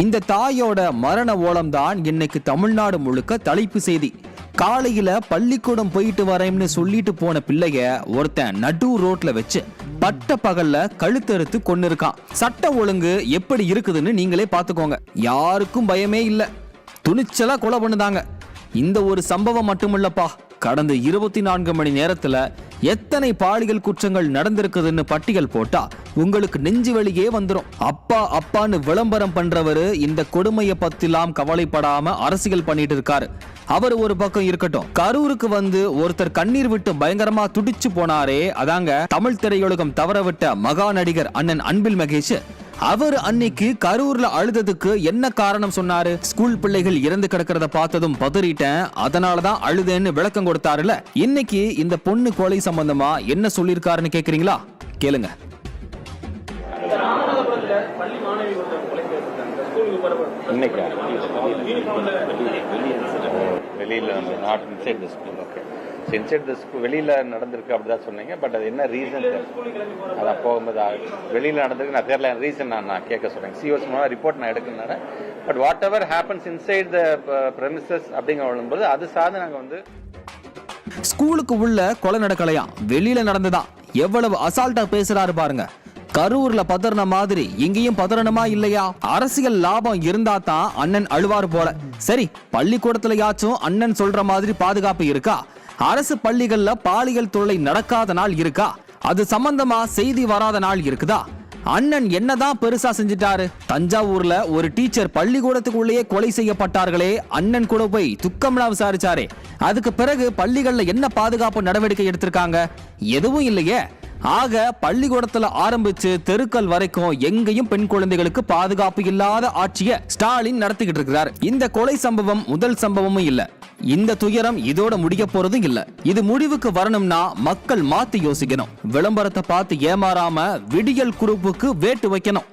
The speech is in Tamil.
இந்த தாயோட மரண ஓலம் தான் இன்னைக்கு தமிழ்நாடு முழுக்க தலைப்பு செய்தி. காலையில பள்ளிக்கூடம் போயிட்டு வரேன்னு சொல்லிட்டு போன பிள்ளைய ஒருத்தன் நடு ரோட்ல வச்சு பட்ட பகல்ல கழுத்தறுத்து கொண்டு இருக்கான் சட்ட ஒழுங்கு எப்படி இருக்குதுன்னு நீங்களே பாத்துக்கோங்க. யாருக்கும் பயமே இல்ல. துணிச்சலா கொலை பண்ணுதாங்க. இந்த ஒரு சம்பவம் மட்டுமில்லப்பா. கடந்த இருபத்தி நான்கு மணி நேரத்துல எத்தனை பாலியல் குற்றங்கள் நடந்திருக்குதுன்னு பட்டியல் போட்டா உங்களுக்கு நெஞ்சு வழியே வந்துடும் அப்பா அப்பான்னு விளம்பரம் பண்றவரு இந்த கொடுமையை பத்திலாம் கவலைப்படாம அரசியல் பண்ணிட்டு இருக்காரு. அவர் ஒரு பக்கம் இருக்கட்டும். கரூருக்கு வந்து ஒருத்தர் கண்ணீர் விட்டு பயங்கரமா துடிச்சு போனாரே. அதாங்க தமிழ் திரையுலகம் தவற விட்ட மகா நடிகர் அண்ணன் அன்பில் மகேஷ். அவர் அன்னைக்கு கரூர்ல அழுததுக்கு என்ன காரணம் சொன்னாரு? ஸ்கூல் பிள்ளைகள் இறந்து கிடக்கிறத பார்த்ததும் பதறிட்டேன். அதனாலதான் அழுதேன்னு விளக்கம் கொடுத்தாருல. இன்னைக்கு இந்த பொண்ணு கொலை சம்பந்தமா என்ன சொல்லியிருக்காருன்னு கேக்குறீங்களா? கேளுங்க. இன்னைக்கா? வெளியில் not inside the school okay inside the school வெளியில் நடந்திருக்கு அப்படிதான் சொன்னீங்க பட் அது என்ன ரீசன் அதான் போகும்போது வெளியில் நடந்திருக்கு நான் தெரியல ரீசன் நான் நான் கேட்க சொன்னேன் சிஓஸ் மூலமாக ரிப்போர்ட் நான் எடுக்கணும்னால but whatever happens inside the premises அப்படிங்கிற வரும்போது அது சார்ந்து நாங்கள் வந்து ஸ்கூலுக்கு உள்ள கொலை நடக்கலையாம் வெளியில நடந்ததா? எவ்வளவு அசால்ட்டா பேசுறாரு பாருங்க. கரூர்ல பதறின மாதிரி இங்கேயும் பதறணுமா இல்லையா? அரசியல் லாபம் இருந்தா தான் அண்ணன் அழுவார் போல. சரி பள்ளிக்கூடத்துலயாச்சும் அண்ணன் சொல்ற மாதிரி பாதுகாப்பு இருக்கா? அரசு பள்ளிகள்ல பாலியல் தொல்லை நடக்காத நாள் இருக்கா? அது சம்பந்தமா செய்தி வராத நாள் இருக்குதா? அண்ணன் என்னதான் பெருசா செஞ்சிட்டாரு? தஞ்சாவூர்ல ஒரு டீச்சர் பள்ளிக்கூடத்துக்குள்ளேயே கொலை செய்யப்பட்டார்களே. அண்ணன் கூட போய் துக்கம்லாம் விசாரிச்சாரே. அதுக்கு பிறகு பள்ளிகள்ல என்ன பாதுகாப்பு நடவடிக்கை எடுத்திருக்காங்க? எதுவும் இல்லையே. ஆக பள்ளிக்கூடத்துல ஆரம்பிச்சு தெருக்கள் வரைக்கும் எங்கேயும் பெண் குழந்தைகளுக்கு பாதுகாப்பு இல்லாத ஆட்சியை ஸ்டாலின் நடத்திக்கிட்டு இருக்கிறார். இந்த கொலை சம்பவம் முதல் சம்பவமும் இல்ல. இந்த துயரம் இதோட முடிய போறதும் இல்ல. இது முடிவுக்கு வரணும்னா மக்கள் மாத்தி யோசிக்கணும். விளம்பரத்தை பார்த்து ஏமாறாம விடியல் குரூப்புக்கு வேட்டு வைக்கணும்.